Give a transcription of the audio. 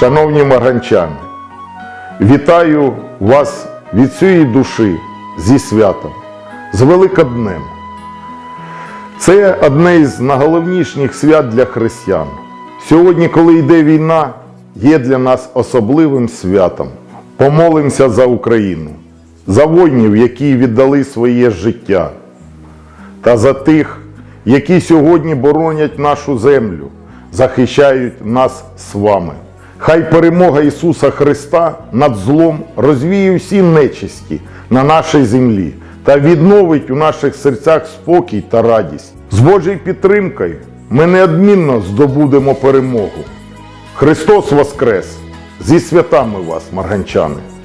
Шановні марганчани, вітаю вас від цієї душі зі святом, з Великоднем. Це одне із найголовніших свят для християн. Сьогодні, коли йде війна, є для нас особливим святом. Помолимося за Україну, за воїнів, які віддали своє життя, та за тих, які сьогодні боронять нашу землю, захищають нас з вами. Хай перемога Ісуса Христа над злом розвіє всі нечисті на нашій землі та відновить у наших серцях спокій та радість. З Божою підтримкою ми неодмінно здобудемо перемогу. Христос Воскрес! Зі святами вас, марганчани!